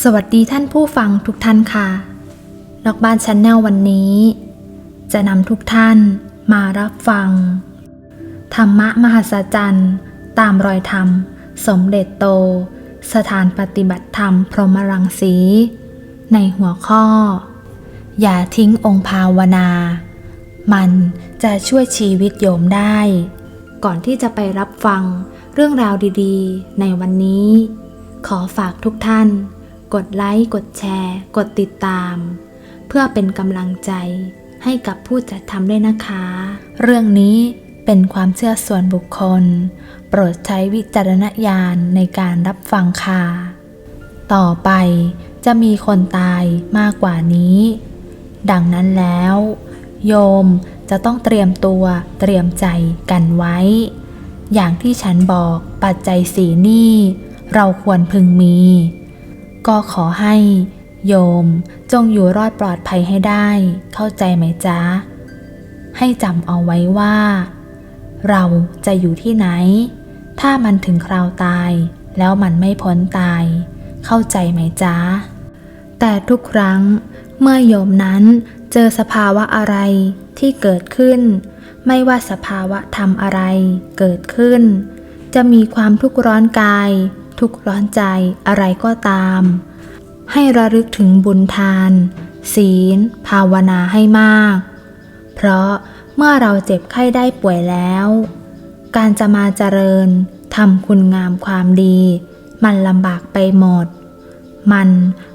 สวัสดีท่านผู้ฟังทุกท่านค่ะนอกบ้านชันแนลวันนี้ จะนำทุกท่านมารับฟัง ธรรมะมหัศจรรย์ ตามรอยธรรม สมเด็จโต สถานปฏิบัติธรรมพรหมรังสี ในหัวข้อ อย่าทิ้งองค์ภาวนา มันจะช่วยชีวิตโยมได้ ก่อนที่จะไปรับฟังเรื่องราวดีๆ ในวันนี้ ขอฝากทุกท่าน กดไลค์ กดแชร์ กดติดตาม เพื่อเป็นกำลังใจให้กับผู้จัดทำด้วยนะคะ เรื่องนี้เป็นความเชื่อส่วนบุคคล โปรดใช้วิจารณญาณในการรับฟังค่ะ ต่อไปจะมีคนตายมากกว่านี้ ดังนั้นแล้ว โยมจะต้องเตรียมตัวเตรียมใจกันไว้ อย่างที่ฉันบอกปัจจัยสีนี่ เราควรพึงมี ก็ขอให้ โยมจงอยู่รอดปลอดภัยให้ได้ เข้าใจไหมจ๊ะ ให้จำเอาไว้ว่า เราจะอยู่ที่ไหน ถ้ามันถึงคราวตาย แล้วมันไม่พ้นตาย เข้าใจไหมจ๊ะ แต่ทุกครั้งเมื่อโยมนั้นเจอสภาวะอะไรที่เกิดขึ้น ไม่ว่าสภาวะธรรมอะไรเกิดขึ้น จะมีความทุกข์ร้อนกาย ทุกข์ร้อนใจอะไรก็ตาม ให้ระลึกถึงบุญทาน ศีล ภาวนาให้มาก เพราะเมื่อเราเจ็บไข้ได้ป่วยแล้ว การจะมาเจริญทำคุณงามความดี มันลำบากไปหมด มัน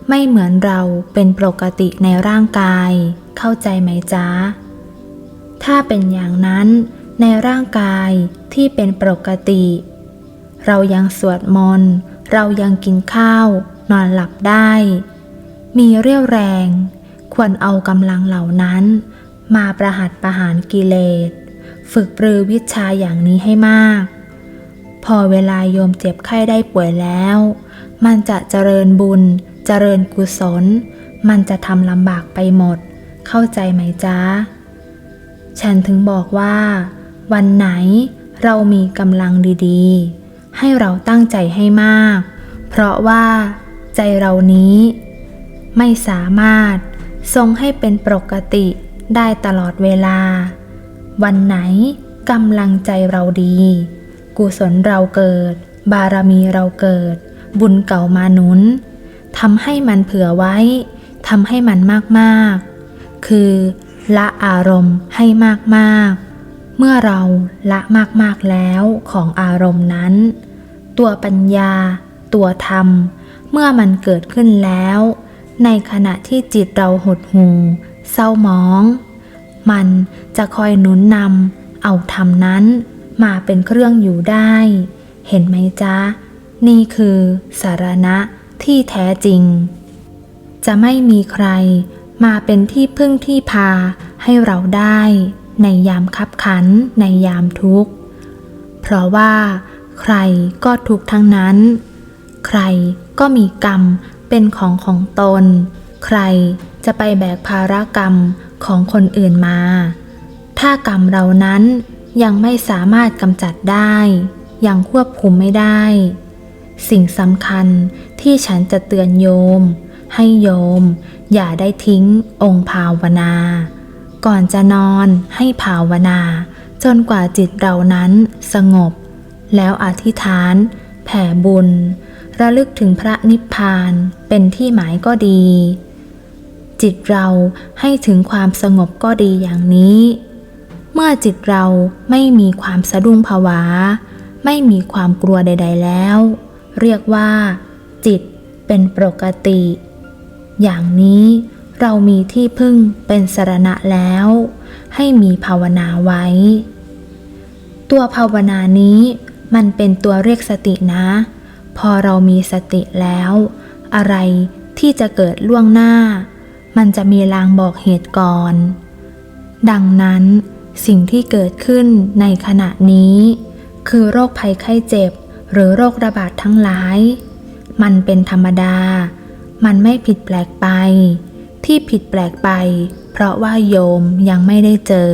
ไม่เหมือนเราเป็นปกติในร่างกาย เข้าใจไหมจ๊ะ ถ้าเป็นอย่างนั้นในร่างกายที่เป็นปกติ เรายังสวดมนต์ เรายังกินข้าว นอนหลับได้ มีเรี่ยวแรง ควรเอากำลังเหล่านั้น มาประหัตประหารกิเลส ฝึกปรือวิชาอย่างนี้ให้มาก พอเวลาโยมเจ็บไข้ได้ป่วยแล้ว มันจะเจริญบุญ เจริญกุศล มันจะทำลำบากไปหมด เข้าใจไหมจ๊ะ ฉันถึงบอกว่า วันไหนเรามีกำลังดีๆ ให้เราตั้งใจให้มาก เพราะว่าใจเรานี้ ไม่สามารถทรงให้เป็นปกติได้ตลอดเวลา วันไหนกำลังใจเราดี กุศลเราเกิด บารมีเราเกิด บุญเก่ามาหนุนทำให้มันเผื่อไว้ทำให้มันมากๆ คือ ละอารมณ์ให้มากๆ เมื่อเราละมากๆแล้วของอารมณ์นั้น ตัวปัญญา ตัวธรรม เมื่อมันเกิดขึ้นแล้ว ในขณะที่จิตเราหดหู่เศร้าหมอง มันจะคอยหนุนนำเอาธรรมนั้น มาเป็นเครื่องอยู่ได้ เห็นไหมจ๊ะ นี่คือสารณะที่แท้จริง จะไม่มีใครมาเป็นที่พึ่งที่พาให้เราได้ ในยามคับขันในยามทุกข์ เพราะว่า ใครก็ทุกทั้งนั้น ใครก็มีกรรมเป็นของของตน ใครจะไปแบกภารกรรมของคนอื่นมา ถ้ากรรมเรานั้นยังไม่สามารถกำจัดได้ ยังควบคุมไม่ได้ สิ่งสำคัญที่ฉันจะเตือนโยม ให้โยม อย่าได้ทิ้งองค์ภาวนา ก่อนจะนอนให้ภาวนา จนกว่าจิตเรานั้นสงบ แล้วอธิษฐาน แผ่บุญ ระลึกถึงพระนิพพานเป็นที่หมายก็ดี จิตเราให้ถึงความสงบก็ดีอย่างนี้ เมื่อจิตเราไม่มีความสะดุ้งผวา ไม่มีความกลัวใด ๆ แล้ว เรียกว่า จิตเป็นปกติ อย่างนี้เรามีที่พึ่งเป็นสรณะแล้ว ให้มีภาวนาไว้ ตัวภาวนานี้ มันเป็นตัวเรียกสตินะ พอเรามีสติแล้ว อะไรที่จะเกิดล่วงหน้า มันจะมีลางบอกเหตุก่อน ดังนั้น สิ่งที่เกิดขึ้นในขณะนี้ คือโรคภัยไข้เจ็บ หรือโรคระบาดทั้งหลาย มันเป็นธรรมดา มันไม่ผิดแปลกไป ที่ผิดแปลกไป เพราะว่าโยมยังไม่ได้เจอ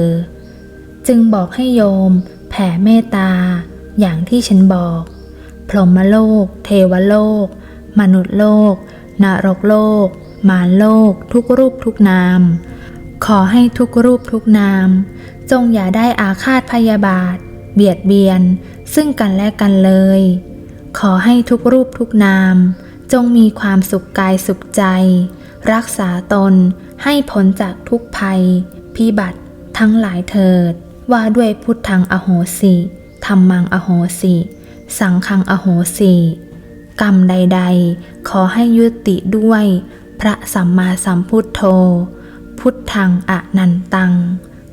จึงบอกให้โยมแผ่เมตตา อย่างที่ฉันบอก พรหมโลก เทวโลก มนุษย์โลก นรกโลก มารโลก ทุกรูปทุกนาม ขอให้ทุกรูปทุกนาม จงอย่าได้อาฆาตพยาบาท เบียดเบียน ซึ่งกันและกันเลย ขอให้ทุกรูปทุกนาม จงมีความสุขกายสุขใจ รักษาตนให้พ้นจากทุกภัย พิบัติทั้งหลายเถิด ว่าด้วยพุทธังอโหสิ ธรรมังอโหสิ สังฆังอโหสิ กรรมใด ๆ ขอให้ยุติด้วย พระสัมมาสัมพุทโธ พุทธังอนันตัง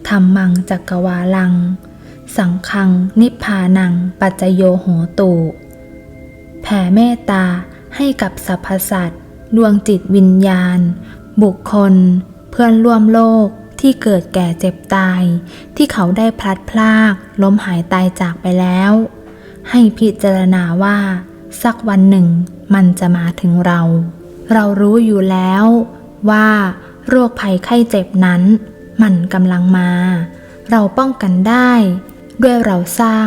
ธรรมังจักกวาลัง สังฆังนิพพานังปัจจโยโหตุแผ่เมตตาให้กับสรรพสัตว์ดวงจิตวิญญาณ บุคคล เพื่อนร่วมโลก ที่เกิดแก่เจ็บตาย ที่เขาได้พลัดพรากล้มหายตายจากไปแล้ว ให้พิจารณาว่า สักวันหนึ่ง มันจะมาถึงเรา เรารู้อยู่แล้วว่า โรคภัยไข้เจ็บนั้น มันกำลังมา เราป้องกันได้ ด้วยเราสร้าง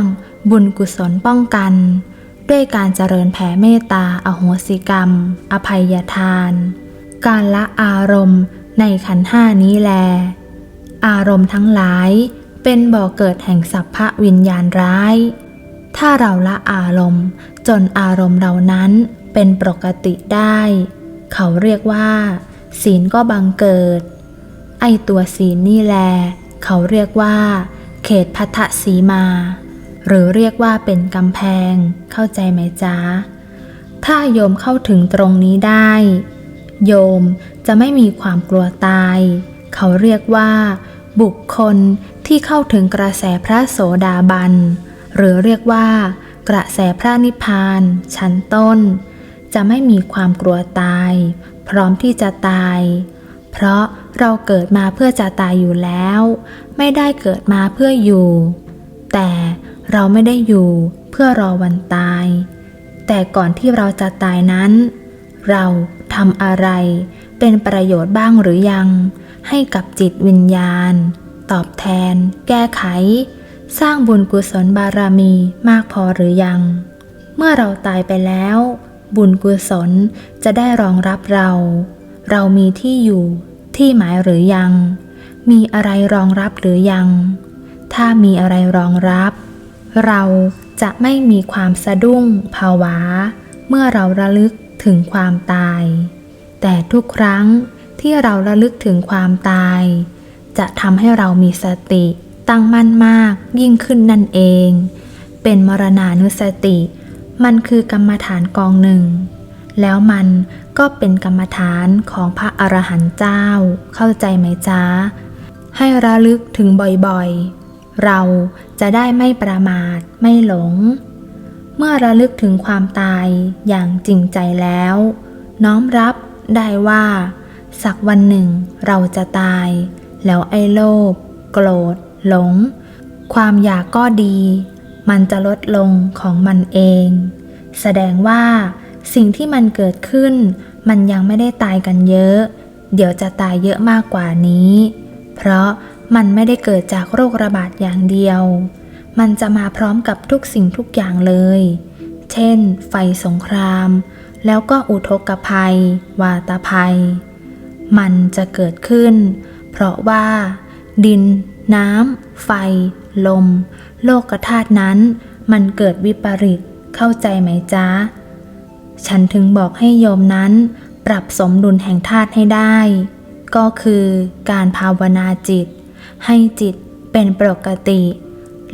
บุญกุศลป้องกัน ด้วยการเจริญแผ่เมตตาอโหสิกรรม อภัยทาน การละอารมณ์ในขันห้านี้แล อารมณ์ทั้งหลาย เป็นบ่อเกิดแห่งสัพพะวิญญาณร้าย ถ้าเราละอารมณ์ จนอารมณ์เรานั้นเป็นปกติได้ เขาเรียกว่า ศีลก็บังเกิด ไอตัวศีลนี่แล เขาเรียกว่า เขตพัทธสีมา หรือเรียกว่าเป็นกำแพง เข้าใจไหมจ๊ะ ถ้าโยมเข้าถึงตรงนี้ได้ โยมจะไม่มีความกลัวตาย เขาเรียกว่า บุคคลที่เข้าถึงกระแสพระโสดาบัน หรือเรียกว่า กระแสพระนิพพาน ชั้นต้น จะไม่มีความกลัวตาย พร้อมที่จะตาย เพราะเราเกิดมาเพื่อจะตายอยู่แล้ว ไม่ได้เกิดมาเพื่ออยู่ แต่เราไม่ได้อยู่เพื่อรอวันตาย แต่ก่อนที่เราจะตายนั้น เราทำอะไรเป็นประโยชน์บ้างหรือยัง ให้กับจิตวิญญาณ ตอบแทน แก้ไข สร้างบุญกุศลบารมีมากพอหรือยัง เมื่อเราตายไปแล้ว บุญกุศลจะได้รองรับเรา เรามีที่อยู่ที่หมายหรือยัง มีอะไรรองรับหรือยัง ถ้ามีอะไรรองรับ เราจะไม่มีความสะดุ้งภาวะ เมื่อเราระลึกถึงความตาย แต่ทุกครั้ง ที่เราระลึกถึงความตาย จะทำให้เรามีสติตั้งมั่นมากยิ่งขึ้นนั่นเอง เป็นมรณานุสติ มันคือกรรมฐานกองหนึ่ง แล้วมันก็เป็นกรรมฐานของพระอรหันต์เจ้า เข้าใจไหมจ๊ะให้ระลึกถึงบ่อยๆ เราจะได้ไม่ประมาทไม่หลง เมื่อระลึกถึงความตายอย่างจริงใจแล้ว น้อมรับได้ว่า สักวันหนึ่งเราจะตาย แล้วไอ้โลภโกรธ หลง ความอยากก็ดี มันจะลดลงของมันเอง แสดงว่า สิ่งที่มันเกิดขึ้น มันยังไม่ได้ตายกันเยอะ เดี๋ยวจะตายเยอะมากกว่านี้ เพราะมันไม่ได้เกิดจากโรคระบาดอย่างเดียว มันจะมาพร้อมกับทุกสิ่งทุกอย่างเลย เช่น ไฟสงคราม แล้วก็อุทกภัย วาตภัย มันจะเกิดขึ้น เพราะว่า ดิน น้ำ ไฟ ลม โลกธาตุนั้น มันเกิดวิปริตเข้าใจไหมจ๊ะ ฉันถึงบอกให้โยมนั้น ปรับสมดุลแห่งธาตุให้ได้ ก็คือการภาวนาจิต ให้จิตเป็นปกติ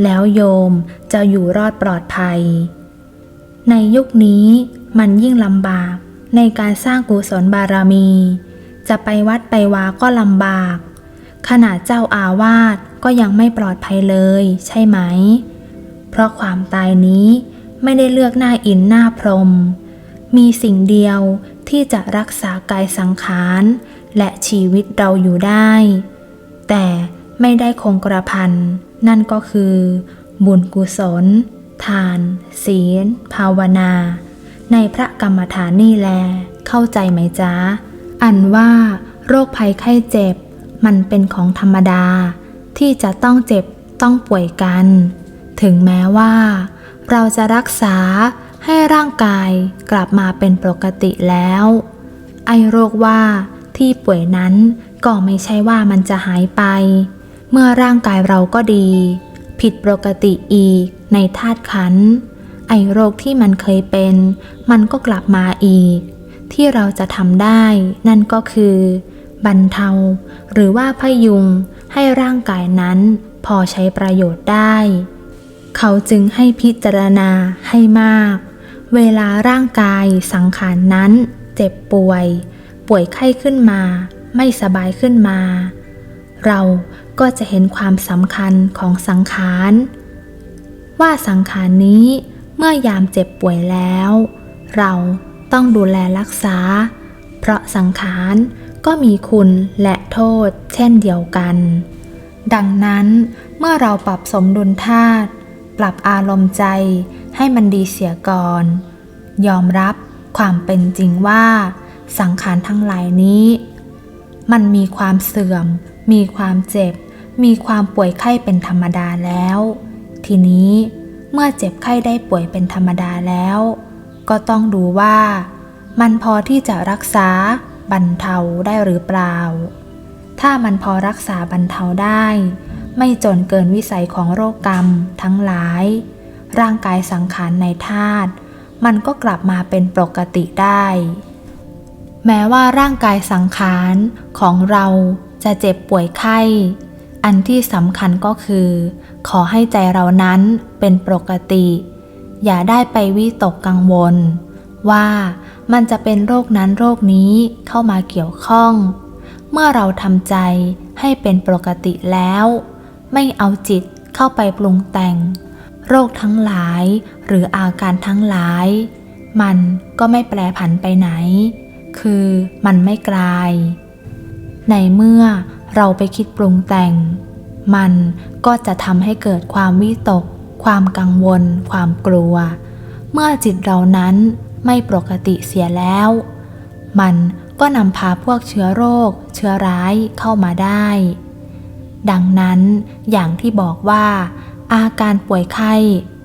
แล้วโยมจะอยู่รอดปลอดภัย ในยุคนี้มันยิ่งลำบากในการสร้างกุศลบารมี จะไปวัดไปวาก็ลำบาก ขนาดเจ้าอาวาสก็ยังไม่ปลอดภัยเลย ใช่ไหม เพราะความตายนี้ไม่ได้เลือกหน้าอินหน้าพรม มีสิ่งเดียวที่จะรักษากายสังขาร และชีวิตเราอยู่ได้ แต่ไม่ได้คงกระพัน นั่นก็คือ บุญกุศล ทาน ศีล ภาวนา ในพระกรรมฐานนี่แล เข้าใจไหมจ๊ะ อันว่าโรคภัยไข้เจ็บ มันเป็นของธรรมดา ที่จะต้องเจ็บต้องป่วยกัน ถึงแม้ว่า เราจะรักษาให้ร่างกายกลับมาเป็นปกติแล้ว ไอโรคว่าที่ป่วยนั้นก็ไม่ใช่ว่ามันจะหายไป เมื่อร่างกายเราก็ดี ผิดปกติอีกในธาตุขัน ไอโรคที่มันเคยเป็น มันก็กลับมาอีก ที่เราจะทำได้ นั่นก็คือบรรเทา หรือว่าพยุงให้ร่างกายนั้นพอใช้ประโยชน์ได้ เขาจึงให้พิจารณาให้มาก เวลาร่างกายสังขารนั้น เจ็บป่วย ป่วยไข้ขึ้นมา ไม่สบายขึ้นมา เราก็จะเห็นความสำคัญของสังขาร ว่าสังขารนี้เมื่อยามเจ็บป่วยแล้ว เรา ต้องดูแลรักษา เพราะสังขารก็มีคุณและโทษเช่นเดียวกัน ดังนั้นเมื่อเราปรับสมดุลธาตุปรับอารมณ์ใจให้มันดีเสียก่อน ยอมรับความเป็นจริงว่า สังขารทั้งหลายนี้ มันมีความเสื่อม มีความเจ็บ มีความป่วยไข้เป็นธรรมดาแล้ว ทีนี้เมื่อเจ็บไข้ได้ป่วยเป็นธรรมดาแล้ว ก็ต้องดูว่ามันพอที่จะรักษาบรรเทาได้หรือเปล่า ถ้ามันพอรักษาบรรเทาได้ ไม่จนเกินวิสัยของโรคกรรมทั้งหลาย ร่างกายสังขารในธาตุมันก็กลับมาเป็นปกติได้ แม้ว่าร่างกายสังขารของเราจะเจ็บป่วยไข้ อันที่สำคัญก็คือ ขอให้ใจเรานั้นเป็นปกติ อย่าได้ไปวิตกกังวล ว่ามันจะเป็นโรคนั้นโรคนี้เข้ามาเกี่ยวข้อง เมื่อเราทำใจให้เป็นปกติแล้ว ไม่เอาจิตเข้าไปปรุงแต่ง โรคทั้งหลายหรืออาการทั้งหลาย มันก็ไม่แปรผันไปไหน คือมันไม่กลาย ในเมื่อเราไปคิดปรุงแต่ง มันก็จะทำให้เกิดความวิตก ความกังวล ความกลัว เมื่อจิตเรานั้นไม่ปกติเสียแล้ว มันก็นำพาพวกเชื้อโรค เชื้อร้ายเข้ามาได้ ดังนั้นอย่างที่บอกว่า อาการป่วยไข้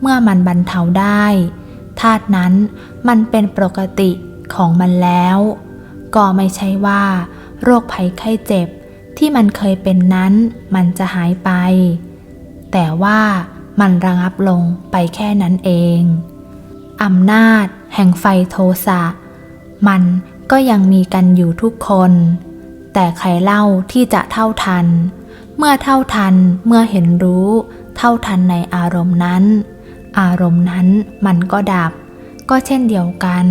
เมื่อมันบรรเทาได้ธาตุนั้นมันเป็นปกติของมันแล้ว ก็ไม่ใช่ว่า โรคภัยไข้เจ็บที่มันเคยเป็นนั้น มันจะหายไป แต่ว่า มันระงับลงไปแค่นั้นเอง อำนาจ แห่งไฟโทสะ มันก็ยังมีกันอยู่ทุกคน แต่ใครเล่าที่จะเท่าทัน เมื่อเท่าทันเมื่อเห็นรู้ เท่าทันในอารมณ์นั้น อารมณ์นั้นมันก็ดับ ก็เช่นเดียวกัน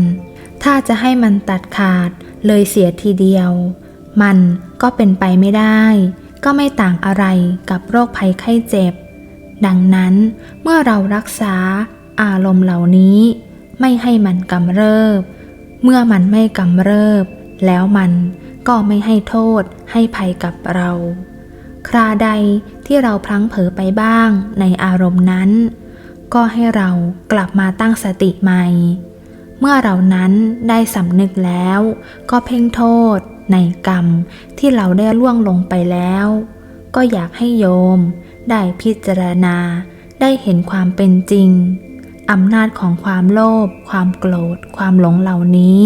ถ้าจะให้มันตัดขาดเลยเสียทีเดียว มันก็เป็นไปไม่ได้ ก็ไม่ต่างอะไรกับโรคภัยไข้เจ็บ ดังนั้นเมื่อเรารักษาอารมณ์เหล่านี้ ไม่ให้มันกำเริบ เมื่อมันไม่กำเริบ แล้วมันก็ไม่ให้โทษให้ภัยกับเรา คราใดที่เราพลั้งเผลอไปบ้างในอารมณ์นั้น ก็ให้เรากลับมาตั้งสติใหม่ เมื่อเรานั้นได้สำนึกแล้ว ก็เพ่งโทษในกรรมที่เราได้ล่วงลงไปแล้ว ก็อยากให้โยม ได้พิจารณา ได้เห็นความเป็นจริงอำนาจของความโลภ ความโกรธ ความหลงเหล่านี้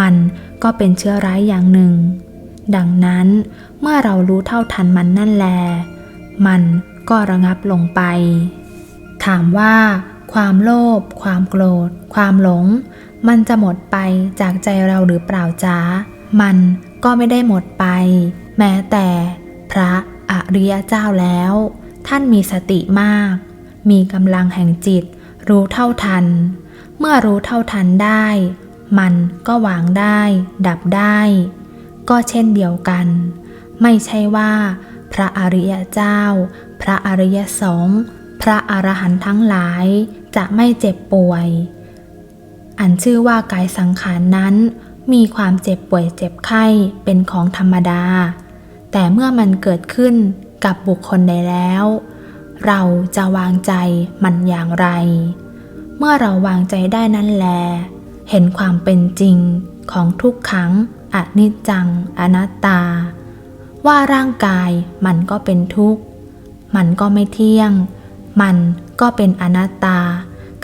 มันก็เป็นเชื้อร้ายอย่างหนึ่ง ดังนั้นเมื่อเรารู้เท่าทันมันนั่นแล มันก็ระงับลงไป ถามว่า ความโลภ ความโกรธ ความหลง มันจะหมดไปจากใจเราหรือเปล่าจ๊ะมันก็ไม่ได้หมดไป แม้แต่ พระ อริยเจ้าแล้ว ท่านมีสติมาก มีกำลังแห่งจิต รู้เท่าทัน เมื่อรู้เท่าทันได้ มันก็วางได้ ดับได้ ก็เช่นเดียวกัน ไม่ใช่ว่า พระอริยเจ้า พระอริยสงฆ์พระอรหันต์ทั้งหลายจะไม่เจ็บป่วย อันชื่อว่ากายสังขารนั้น มีความเจ็บป่วยเจ็บไข้เป็นของธรรมดา แต่เมื่อมันเกิดขึ้นกับบุคคลใดแล้ว เราจะวางใจมันอย่างไร เมื่อเราวางใจได้นั่นแล เห็นความเป็นจริงของทุกขังอนิจจังอนัตตา ว่าร่างกายมันก็เป็นทุกข์ มันก็ไม่เที่ยง มันก็เป็นอนัตตา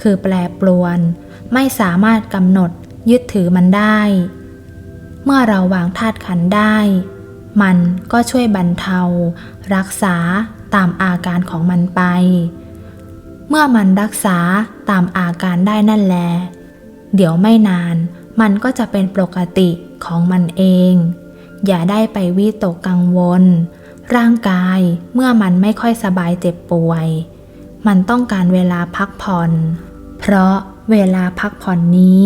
คือแปรปรวน ไม่สามารถกำหนดยึดถือมันได้ เมื่อเราวางธาตุขันได้ มันก็ช่วยบรรเทา รักษาตามอาการของมันไป เมื่อมันรักษาตามอาการได้นั่นแล เดี๋ยวไม่นาน มันก็จะเป็นปกติของมันเอง อย่าได้ไปวิตกกังวล ร่างกายเมื่อมันไม่ค่อยสบายเจ็บป่วย มันต้องการเวลาพักผ่อน เพราะเวลาพักผ่อนนี้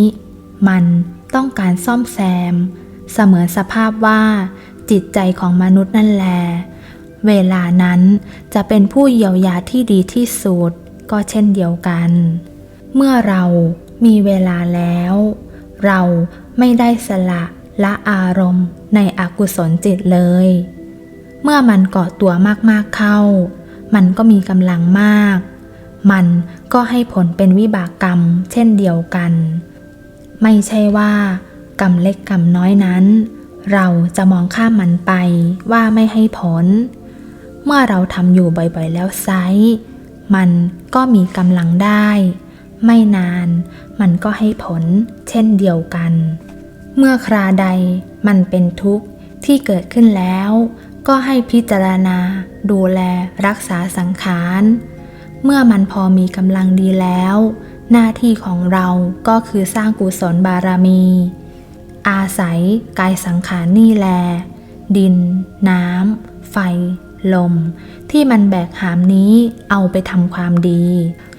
มันต้องการซ่อมแซม เสมือนสภาพว่า จิตใจของมนุษย์นั่นแหละเวลานั้นจะเป็นผู้เยียวยาที่ดีที่สุด ก็เช่นเดียวกัน เมื่อเรามีเวลาแล้ว เราไม่ได้สละละอารมณ์ในอกุศลจิตเลย เมื่อมันเกาะตัวมากๆเข้า มันก็มีกำลังมาก มันก็ให้ผลเป็นวิบากกรรมเช่นเดียวกัน ไม่ใช่ว่ากรรมเล็กกรรมน้อยนั้น เราจะมองข้ามมันไปว่าไม่ให้ผล เมื่อเราทำอยู่บ่อยๆแล้วไซมันก็มีกำลังได้ ไม่นานมันก็ให้ผลเช่นเดียวกัน เมื่อคราใดมันเป็นทุกข์ที่เกิดขึ้นแล้ว ก็ให้พิจารณา ดูแลรักษาสังขาร เมื่อมันพอมีกำลังดีแล้ว หน้าที่ของเราก็คือสร้างกุศลบารมี อาศัยกายสังขารนี่แล ดิน น้ำ ไฟ ลม ที่มันแบกหามนี้เอาไปทำความดี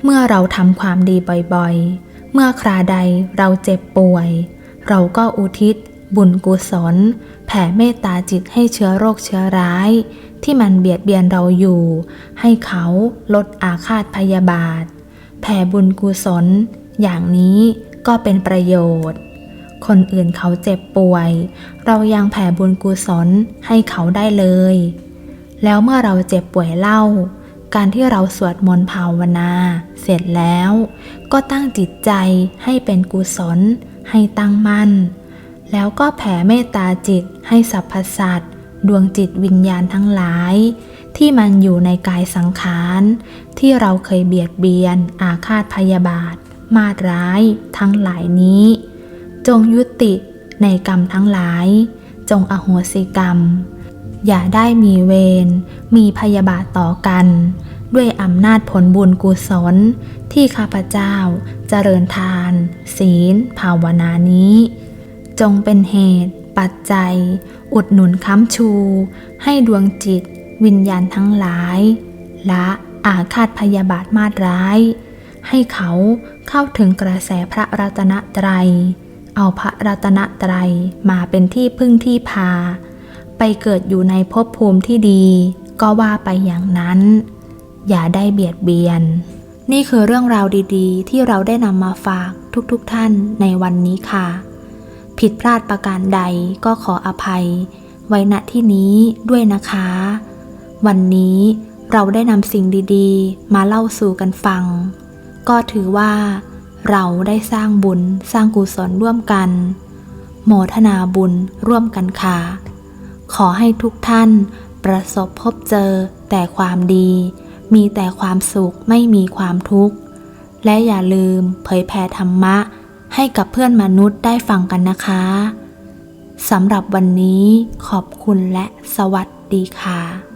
เมื่อเราทำความดีบ่อยๆ เมื่อคราใดเราเจ็บป่วย เราก็อุทิศ บุญกุศล แผ่เมตตาจิตให้เชื้อโรคเชื้อร้าย ที่มันเบียดเบียนเราอยู่ ให้เขาลดอาฆาตพยาบาท แผ่บุญกุศล อย่างนี้ก็เป็นประโยชน์ คนอื่นเขาเจ็บป่วย เรายังแผ่บุญกุศลให้เขาได้เลย แล้วเมื่อเราเจ็บป่วยเล่า การที่เราสวดมนต์ภาวนา เสร็จแล้ว ก็ตั้งจิตใจให้เป็นกุศล ให้ตั้งมั่น แล้วก็แผ่เมตตาจิตให้สรรพสัตว์ดวงจิตวิญญาณทั้งหลาย ที่มันอยู่ในกายสังขาร ที่เราเคยเบียดเบียน อาฆาตพยาบาท มาร้ายทั้งหลายนี้ จงยุติในกรรมทั้งหลาย จงอโหสิกรรม อย่าได้มีเวร มีพยาบาทต่อกัน ด้วยอำนาจผลบุญกุศล ที่ข้าพเจ้าเจริญทาน ศีล ภาวนานี้ จงเป็นเหตุ ปัจจัย อุดหนุนค้ำชู ให้ดวงจิต วิญญาณทั้งหลาย ละอาฆาตพยาบาทมาดร้าย ให้เขาเข้าถึงกระแสพระรัตนตรัย เอาพระรัตนตรัยมาเป็นที่พึ่งที่พา ไปเกิดอยู่ในภพภูมิที่ดี ก็ว่าไปอย่างนั้น อย่าได้เบียดเบียน นี่คือเรื่องราวดีๆ ที่เราได้นำมาฝากทุกๆทท่านในวันนี้ค่ะ ผิดพลาดประการใดก็ขออภัย ไว้ณที่นี้ด้วยนะคะ วันนี้เราได้นำสิ่งดีๆ มาเล่าสู่กันฟัง ก็ถือว่า เราได้สร้างบุญสร้างกุศลร่วมกัน โมทนาบุญร่วมกันค่ะ ขอให้ทุกท่านประสบพบเจอแต่ความดี มีแต่ความสุขไม่มีความทุกข์ และอย่าลืมเผยแผ่ธรรมะ ให้กับเพื่อนมนุษย์ได้ฟังกันนะคะสำหรับวันนี้ขอบคุณและสวัสดีค่ะ